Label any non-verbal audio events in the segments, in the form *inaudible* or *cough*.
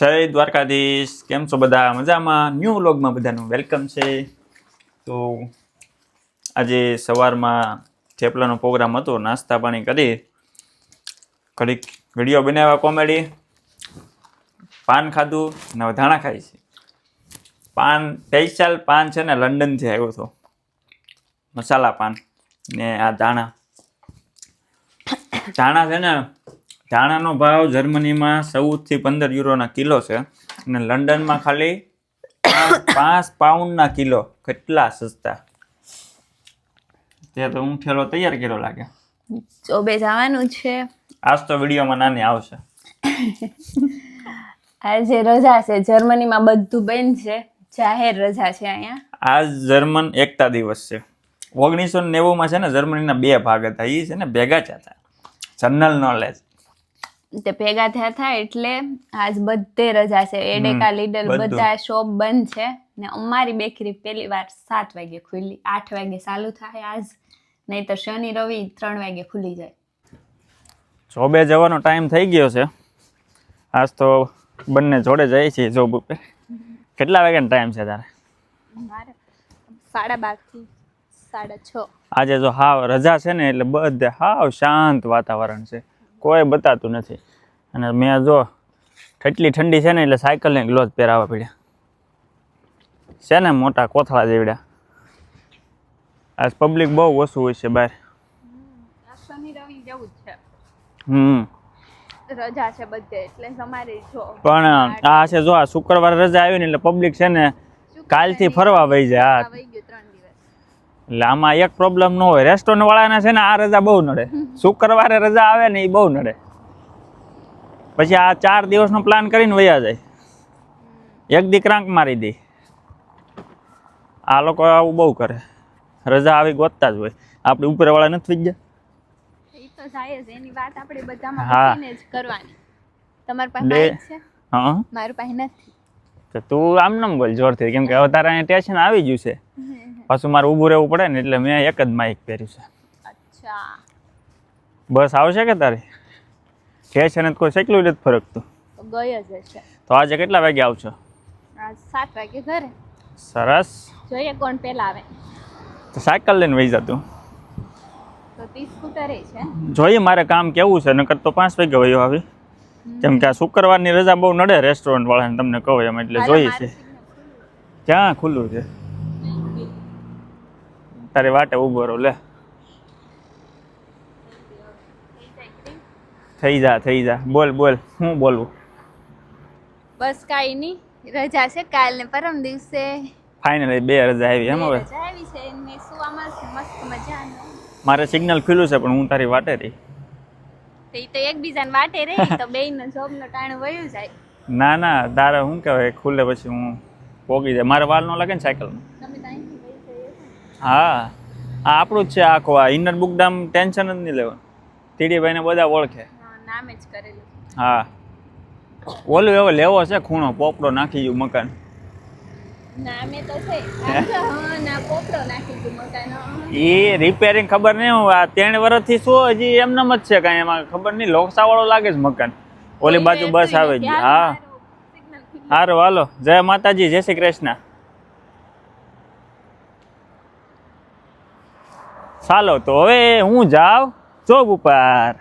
જય દ્વારકાધીશ. કેમ છો બધા? મજામાં? ન્યૂ વ્લોગમાં બધાનું વેલકમ છે. તો આજે સવારમાં થેપલાનો પ્રોગ્રામ હતો, નાસ્તા પાણી કરી, ઘડીક વીડિયો બનાવ્યા કોમેડી, પાન ખાધું હવે ધાણા ખાઈ છે. પાન સ્પેશિયલ પાન છે ને, લંડનથી આવ્યો હતો. મસાલા પાન ને આ ધાણા. ધાણા છે ને ધાણાનો ભાવ જર્મનીમાં ચૌદથી પંદર યુરોના કિલો છે અને લંડનમાં ખાલી પાંચ- પાઉન્ડના કિલો. કેટલા સસ્તા? તે તો હું ઠેલો તૈયાર કર્યો લાગે. ચોબે જવાનું છે. આજ તો વિડીયોમાં નાની આવશે. *laughs* આજે રજા છે જર્મનીમાં બધું બંધ છે. જાહેર રજા છે અહીંયા. આજ જર્મન એકતા દિવસ છે. ઓગણીસો નેવુંમાં છે ને જર્મનીના બે ભાગ હતા. એ છે ને ભેગા જ હતા. General knowledge. તે ભેગા થયા હતા એટલે આજ બધે રજા છે. એડેકા લીડર બધા. શોપ બંધ છે. ને અમારી બેકરી પહેલી વાર સાત વાગે ખુલ્લી આઠ વાગે ચાલુ થાય આજ. નહીં તો શનિ રવિ ત્રણ વાગે ખુલી જાય. જોબે જવાનો ટાઈમ થઈ ગયો છે. આજ તો બંને જોડે જઈએ છે જોબ ઉપર. કેટલા વાગ્યાનો ટાઈમ છે તારે? સાડા બારથી સાડા છ. આજે જો હાવ રજા છે ને એટલે બધે હાવ શાંત વાતાવરણ છે. કોઈ બતાતું નથી. અને મેં જો એટલી ઠંડી છે ને એટલે સાયકલને ગ્લોઝ પહેરાવવા પડ્યા. છે ને મોટા કોથળા જેવડા. આજ પબ્લિક બહુ ઓછું હોય છે બહાર. હમ. રજા છે બધે એટલે તમારે જો પણ આ છે જો આ શુક્રવારે રજા આવી ને એટલે પબ્લિક છે ને કાલથી ફરવા વહી જાય હા વહી ગયું ત્રણ દિવસ એટલે આમાં એક પ્રોબ્લેમ ન હોય. રેસ્ટોરન્ટ વાળાને છે ને આ રજા બહુ નડે. શુક્રવારે રજા આવે ને એ બહુ નડે. પછી આ ચાર દિવસનો પ્લાન કરીને વયા જાય. એક દી ક્રાંક મારી દે. આ લોકો આવું બહુ કરે. રજા આવી ગોતતા જ હોય. આપણે ઉપરવાળા નથી થઈ ગયા. તો જાય જ. એની વાત આપણે બધામાં મૂકીને જ કરવાની. તમારી પાસે બે- છે? હા. મારું પાસે નથી. તો તું આમ નમ બોલ જોરથી. કેમ કે હવે તારે ટેન્શન આવી ગયું છે. પાછું મારે ઊભું રહેવું પડે ને એટલે મેં એક જ માઇક પહેર્યું છે. અચ્છા. બસ આવશે કે તારે? છે છે ને કોઈ શેકલું નથી ફરકતું જ હશે. તો આજે કેટલા વાગે આવશો? આજ સાત વાગે ઘરે. સરસ. જોઈએ કોણ પહેલા આવે. તો સાયકલ લઈને વહી જતું તો. તી સ્કૂટરે છે. જોઈએ મારે કામ કેવું છે નકર તો પાંચ વાગે વયો આવી. કેમ કે આ શુક્રવારની રજા બહુ નડે રેસ્ટોરન્ટ વાળાને તમને કહું એમ એટલે જોઈએ છે. ક્યાં ખુલ્લું છે? તારી વાટે ઊભો રહો લે. થઈ જા થઈ જા. બોલ બોલ. હું બોલું? બસ કાઈ નહીં. રજા છે કાલ ને પરમ દિવસે. ફાઇનલી બે રજા આવી એમ હવે? રજા આવી છે. ને સુવામાં મસ્ત મજા મારે સિગ્નલ ખુલ્લું છે પણ હું તારી વાટે રહી. તો એકબીજાને વાટે રહી તો બેયનો જોબનો ટાણું વયું જાય. ના ના. તારે શું કહેવાય? ખુલ્લે પછી હું પોગી જાય. મારે વાલ ન લાગે ને સાયકલમાં તમે તો અહીંથી વહી જઈએ હા આ આપણું જ છે આખો આ. ઇનર બુક ડામ ટેન્શન જ નહીં લેવાનું. ટીડીભાઈને બધા ઓળખે. હા નામે જ કરેલું. હા. ઓલું એવો લેવો છે ખૂણો પોપડો નાખી ગયું મકાન. નામે તો છે. આમ તો હા ના પોપડો નાખી દીધું મકાન એ રિપેરિંગ ખબર નહીં હું આ ત્રણ વર્ષથી શું હજી એમનેમ જ છે કાંઈ એમાં ખબર નહીં લોકસાવાળો લાગે છે મકાન. ઓલી બાજુ બસ આવે છે હા. સારું હાલો. જય માતાજી જય શ્રી કૃષ્ણ. ચાલો તો હવે હું જાઉં ચોક ઉપર.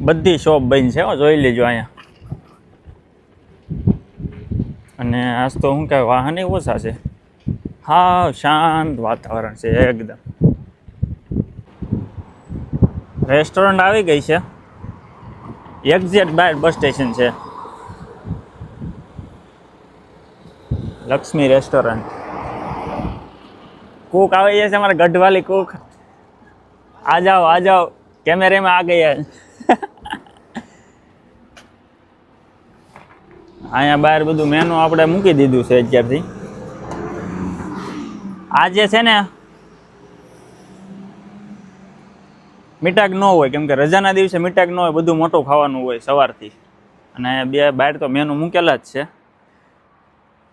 બધી શોપ બંધ છે હો, જોઈ લેજો અહીંયા. અને આજ તો શું કહેવાય વાહન ઓછા છે. હા શાંત વાતાવરણ છે એકદમ. રેસ્ટોરન્ટ આવી ગઈ છે. એક્ઝેટ બાય બસ સ્ટેશન છે. લક્ષ્મી રેસ્ટોરન્ટ. કુક આવી જાય છે અમારા ગઢવાલી કુક. આ જાઓ આ જાઓ. કેમેરામાં આ ગયા અહીંયા બહાર બધું મેનુ આપણે મૂકી દીધું છે અત્યારથી. આજે છે ને, મીઠાક ન હોય, કેમ કે રજાના દિવસે મીઠાક ન હોય, બધું મોટું ખાવાનું હોય સવારથી. અને બે, બહાર તો મેનુ મૂકેલા જ છે.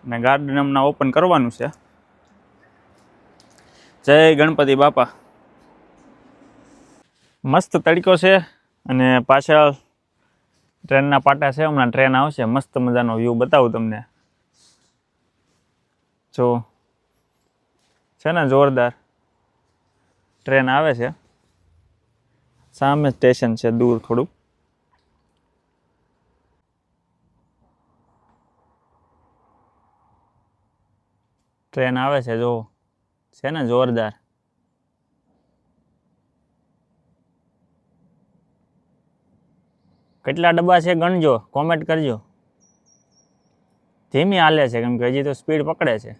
અને ગાર્ડન હમણાં ઓપન કરવાનું છે. જય ગણપતિ બાપા. મસ્ત તડકો છે અને પાછળ ટ્રેનના પાટા છે, હમણાં ટ્રેન આવશે. મસ્ત મજાનો વ્યૂ બતાવું તમને. જો, છે ને જોરદાર ટ્રેન આવે છે. સામે સ્ટેશન છે, દૂર થોડુંક. ટ્રેન આવે છે, જો. છે ને જોરદાર? કેટલા ડબ્બા છે ગણજો કોમેન્ટ કરજો. ધીમી હાલે છે કેમ કે હજી તો સ્પીડ પકડે છે.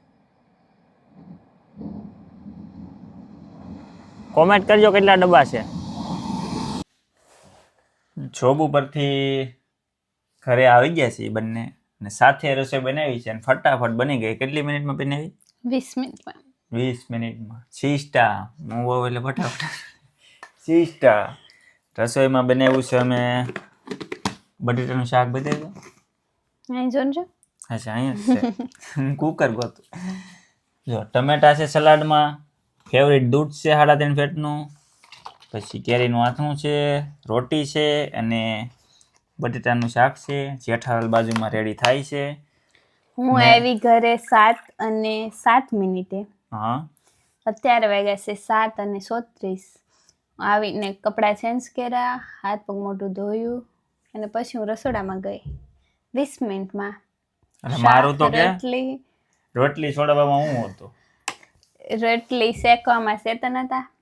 કોમેન્ટ કરજો કેટલા ડબ્બા છે. જોબ ઉપરથી ઘરે આવી ગયા છે બંને અને સાથે રસોઈ બનાવી છે અને ફટાફટ બની ગઈ. કેટલી મિનિટમાં બનાવી? વીસ મિનિટમાં. વીસ મિનિટમાં. સિસ્ટા હું બહુ એટલે ફટાફટ. સિસ્ટા રસોઈમાં બનાવ્યું છે અમે બટેટાનું શાક બતાવ્યું? અહીં જોજો અચ્છા અહીંયા છે. કુકર ગોતું. જો ટમેટા છે સલાડમાં ફેવરિટ દૂધ છે સાડા ત્રણ ફેટનું પછી કેરીનું આથણું છે રોટી છે અને બટેટાનું શાક છે જેઠાલાલ બાજુમાં રેડી થાય છે. હું આવી ઘરે સાત અને સાત મિનિટે હા. અત્યારે વાગ્યા છે સાત અને સોત્રીસ આવીને કપડાં ચેન્જ કર્યા હાથ પગ મોઢું ધોયું અને પછી હું રસોડામાં ગઈ. વીસ મિનિટમાં. અને મારું તો કે રોટલી. રોટલી છોડવામાં હું હતો? રોટલી શેકવામાં શેતન હતા.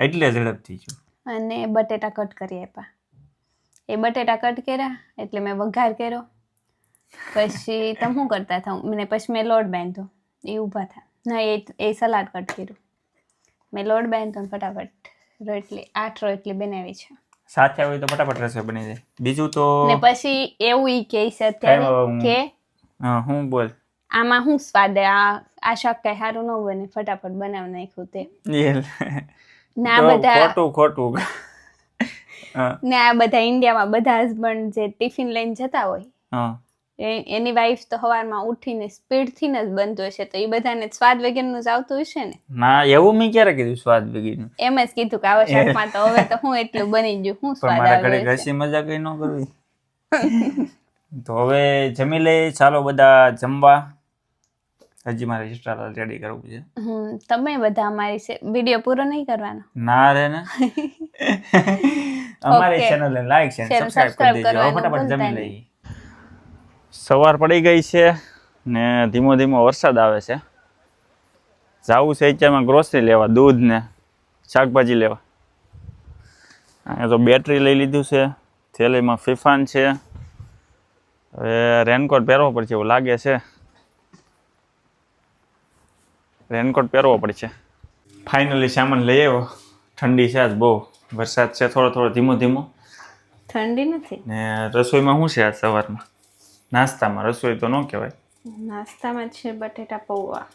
એટલે ઝડપથી છું. અને બટેટા કટ કરી આપ્યા. એ બટેટા કટ કર્યા એટલે મેં વઘાર કર્યો. પછી તમે શું કરતા હતા મને પછી મેં લોટ બાંધ્યો. એ ઊભા થા. ના એ સલાડ કટ કર્યું. મેં લોટ બેન તો ફટાફટ રોટલી આઠ રોટલી બનાવી છે. સાથે આવી તો ફટાફટ રસોઈ બની જાય. બીજું તો ને પછી એવું ઈ કે છે અત્યારે કે હા હું બોલ. આમાં શું સ્વાદ આ આ શાક કઈ સારું ન બને ફટાફટ બનાવ નાખ્યું તે. ને બધા ખોટું ખોટું. ને આ બધા ઇન્ડિયામાં બધા હસબન્ડ જે ટિફિન લઈને જતા હોય હા. એની વાઈફ તો સવારમાં ઉઠીને સ્પીડથી જ બનતું હશે તો એ બધાને સ્વાદ વગેરેનું જ આવતું હશે ને? ના એવું મેં ક્યારે કીધું સ્વાદ વગેરેનું? એમ જ કીધું કે આવા શાકમાં તો હવે તો હું એટલું બની ગયું હું સ્વાદ મારા ઘરે ઘસી મજા કઈ ન કરવી. તો હવે જમી લે ચાલો બધા જમવા. હજી મારે ઇન્સ્ટા રેડી કરવું છે. તમે બધા અમારી વીડિયો પૂરો નહીં કરવાનો? ના રે ને. *laughs* અમારી ચેનલને લાઈક Channel સબસ્ક્રાઇબ કરી દેજો. ફટાફટ જમી લઈ સવાર પડી ગઈ છે ને ધીમો ધીમો વરસાદ આવે છે. જાવું છે અત્યારમાં ગ્રોસરી લેવા દૂધ ને શાકભાજી લેવા. અહીંયા તો બેટરી લઈ લીધું છે થેલીમાં ફિફાન છે. હવે રેનકોટ પહેરવો પડશે એવું લાગે છે. રેનકોટ પહેરવો પડશે. ફાઇનલી સામાન લઈ આવ્યો. ઠંડી છે આજ બહુ. વરસાદ છે થોડો થોડો ધીમો ધીમો. ઠંડી નથી. ને રસોઈમાં શું છે આજ સવારમાં? નાસ્તામાં રસોઈ તો ન કહેવાય. નાસ્તામાં છે બટેટા પૌવા.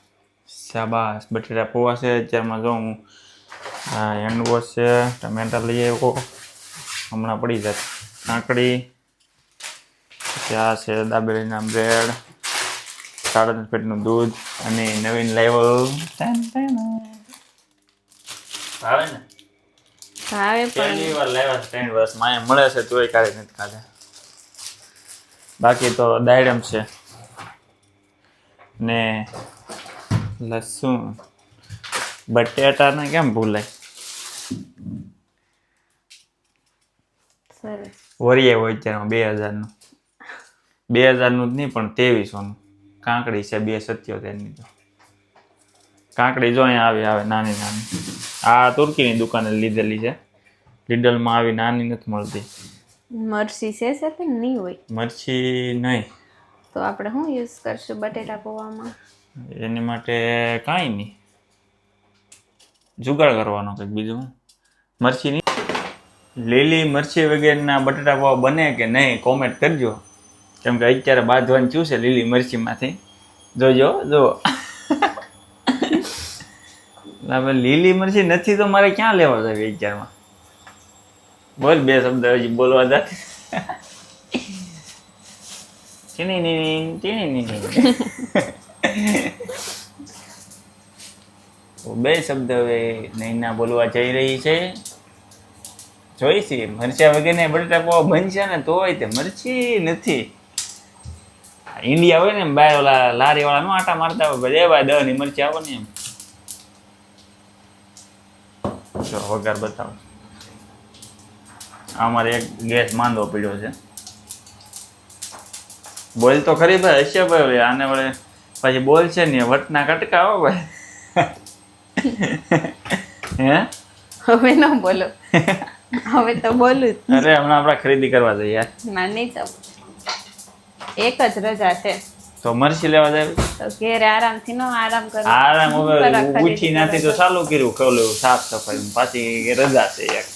શાબાશ. બટેટા પૌવા છે. અત્યારમાં જો હું હેન્ડવોશ હેન્ડ વોશ છે ટમેટા લઈ આવ્યો. હમણાં પડી જાય. કાંકડી ચા છે દાબેલીના બ્રેડ સાડા દસ પેટનું દૂધ અને નવીન લેવલ ભાવે ને? ભાવે પણ. પહેલી વાર લાવ્યા ત્રણ વર્ષ માયા મળે છે તોય કાઢી નથી ખાધા બાકી તો દાયડમ છે. ને લસણ. બટેટાને કેમ ભૂલાય? વરીએ હોય અત્યારે બે હજારનું. બે હજારનું જ નહીં પણ ત્રેવીસોનું. કાંકડી છે બે સત્યોતેરની તો. કાંકડી જો અહીંયા આવી આવે નાની નાની. આ તુર્કીની દુકાને લીધેલી છે. લીડલમાં આવી નાની નથી મળતી. મરસી છે તો નહીં હોય. મરચી નહીં. તો આપણે શું યુઝ કરશું બટેટા પૌવામાં? એની માટે કાંઈ નહીં. જુગાડ કરવાનો કંઈક બીજું. મરચી નહીં લીલી મરચી વગેરેના બટેટા પૌવા બને કે નહીં કોમેન્ટ કરજો. કેમ કે અત્યારે બાંધવાનું થયું છે લીલી મરચીમાંથી. જોજો જો *laughs* લીલી મરચી નથી તો મારે ક્યાં લેવા જોઈએ અત્યારમાં? બોલ બે શબ્દ હજી બોલવા જાતે ચીની ની ચીની ની બે શબ્દ હવે નૈના બોલવા જઈ રહી છે જોઈશી મરચા વગેરે બટેટા પૌવા બનશે ને તોય તે મરચી નથી ઇન્ડિયા હોય ને બાય ઓલા લારી વાળા નો આટા મારતા હોય બધા એવા દહની મરચી આવો ને એમ જો વઘાર બતાવો અમારે એક ગેસ માંદો પડ્યો છે. બોલ તો ખરી ભાઈ હશે ભાઈ આને વળે પછી બોલ છે ને વટના કટકા હો ભાઈ. *laughs* હે? હવે ન બોલો. હવે તો બોલું અરે હમણાં આપણે ખરીદી કરવા જઈએ. યાર ના નહીં તો એક જ રજા છે. તો મરસી લેવા જાય? તો ઘેર આરામથી નો આરામ કરો. આરામ હવે ઉઠી નાથી તો ચાલુ કર્યું ખોલું સાફ સફાઈ પાછી રજા છે એક.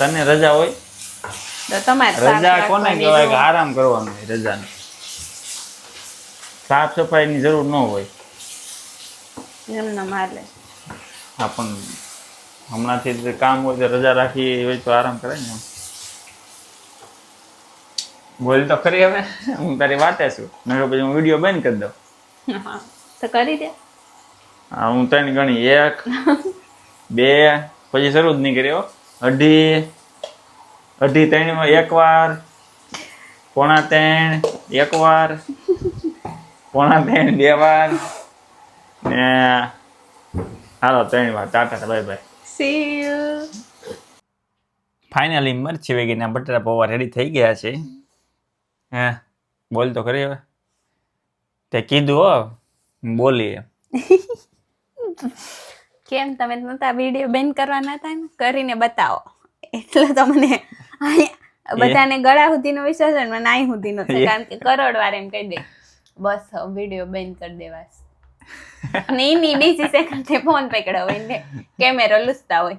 તને રજા હોય? રજા કોને કહેવાય કે આરામ કરવાનું હોય રજાને? સાફ સફાઈની જરૂર ન હોય. હા પણ હમણાંથી જે કામ હોય તો રજા રાખી હોય તો આરામ કરાય ને બોલ તો ખરી હવે. હું તારી વાતે છું. નહીં કહ્યું પછી હું વીડિયો બંધ કરી દઉં. તો કરી દે. હા હું ત્રણ ગણી એક *laughs* બે પછી શરૂ જ નહીં કર્યો અઢી અઢી ત્રણમાં એક વાર પોણા ત્રણ એક વાર પોણા ત્રણ બે વાર ને હાલો ત્રણ વાર tata bye bye. See you finally મરચી વેગીના બટાટા પૌવા રેડી થઈ ગયા છે. હે બોલ તો ખરી હવે. તે કીધું હો બોલીએ. *laughs* કેમ તમે નતા વીડિયો બેન કરવાના હતા ને? કરીને બતાવો. એટલે તો મને બધાને ગળા સુધીનો વિશ્વાસ હોય મને અહીં સુધીનો છે. કારણ કે કરોડ વાર એમ કહી દે બસ વીડિયો બેન કરી દેવાસ અને એની બીજી સેકન્ડ ફોન પકડ્યો હોય ને કેમેરો લૂસતા હોય.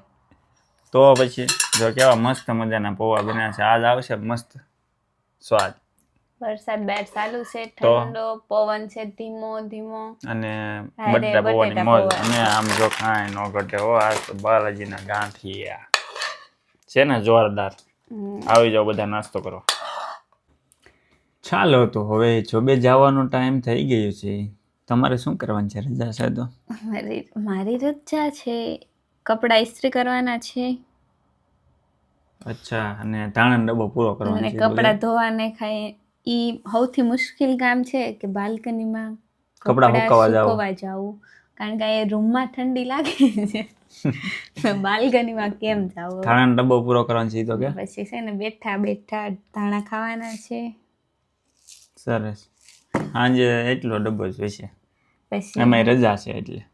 તો પછી જો કેવા મસ્ત મજાના પૌવા બન્યા છે. આજ આવશે મસ્ત સ્વાદ. વરસાદ બહાર ચાલુ છે ઠંડો પવન છે ધીમો ધીમો. અને બધા પૌવાની મોજ. અને આમ જો કાંઈ ન ઘટે હો આ તો બાલાજીના ગાંઠિયા છે ને જોરદાર. આવી જાઓ બધા નાસ્તો કરો. ચાલો તો હવે જોબે જવાનો ટાઈમ થઈ ગયો છે. તમારે શું કરવાનું છે રજા છે તો? મારી મારી રજા છે. કપડાં ઇસ્ત્રી કરવાના છે. અચ્છા અને ધાણાનો ડબ્બો પૂરો કરવાનો અને છે કપડાં ધોવાને ખાય ઈ સૌથી મુશ્કેલ કામ છે કે બાલ્કનીમાં કપડાં સુકવવા. જાવું કારણ કે એ રૂમમાં ઠંડી લાગે છે. *laughs* બાલ્કનીમાં કેમ જાવ ધાણાનો ડબ્બો પૂરો કરવાનો છે તો કે? પછી છે ને બેઠા બેઠા ધાણા ખાવાના છે. સરસ. સાંજે એટલો ડબ્બો જ છે. પછી એમાં રજા છે એટલે.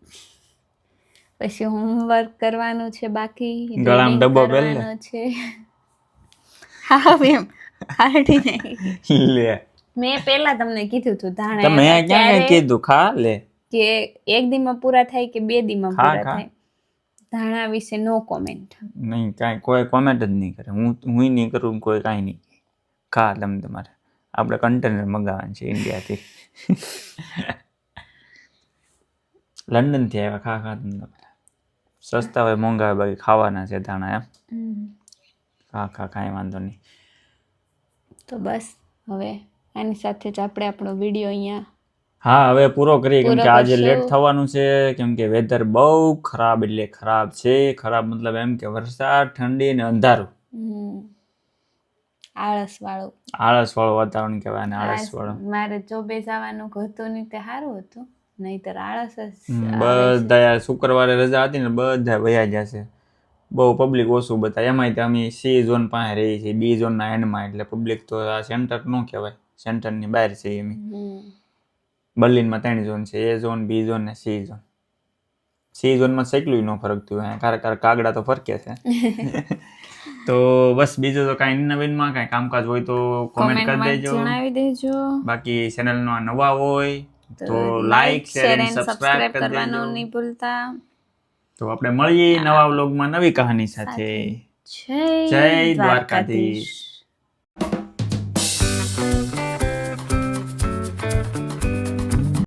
પછી હોમવર્ક કરવાનું છે બાકી ગળામાં ડબ્બો પહેર કરવાનો છે. *laughs* હા એમ. કાઢી નહીં લે. મેં પહેલા તમને કીધું હતું ધાણા તમે ક્યાં કીધું ખા લે. કે એક દીમાં પૂરા થાય કે બે દીમાં પૂરા થાય. ધાણા વિશે નો કોમેન્ટ નહીં કાંઈ કોઈ કોમેન્ટ જ નહીં કરે. હું હું નહીં કરું કોઈ કાંઈ નહીં. ખા તમે તમારે. આપણે કન્ટેનર મંગાવવાનું છે ઇન્ડિયાથી. લંડનથી આવ્યા ખા ખા તમે તમારે. સસ્તા હોય મોંઘા હોય બાકી ખાવાના છે ધાણા એમ. ખા ખા કાંઈ વાંધો નહીં. તો બસ હવે આની સાથે જ આપણે આપણો વીડિયો અહીંયા હા હવે પૂરો કરીએ. કેમ કે આજે લેટ થવાનું છે. કેમ કે વેધર બહુ ખરાબ એટલે ખરાબ છે. ખરાબ મતલબ એમ કે વરસાદ ઠંડી ને અંધારું. આળસ વાળું આળસ વાળું વાતાવરણ કહેવાય ને આળસ. વાળું મારે જોબે જવાનું હતું નહીં તે સારું હતું. નહીતર આળસ જ. બધા શુક્રવારે રજા હતી ને બધા વયા જશે બહુ પબ્લિક ઓછું બધા એમાંય તો અમે સી ઝોન પાસે રહીએ છીએ બી ઝોનના એન્ડમાં એટલે પબ્લિક તો આ સેન્ટર ન કહેવાય. સેન્ટરની બહાર છે અમે બર્લિનમાં ત્રણ ઝોન છે. એ ઝોન બી ઝોન ને સી ઝોન સી ઝોનમાં સેકલું ન ફરકતું હોય કાર કાર કાગડા તો ફરકે છે. *laughs* તો બસ બીજું તો કાંઈ નવીનમાં કાંઈ કામકાજ હોય તો કોમેન્ટ કરી દેજો. જણાવી દેજો. બાકી ચેનલનો નવા હોય તો તો લાઈક શેર અને સબસ્ક્રાઇબ કરવાનું નહીં ભૂલતા. તો આપણે મળીએ નવા વ્લોગમાં નવી કહાની સાથે. જય જય દ્વારકાધીશ.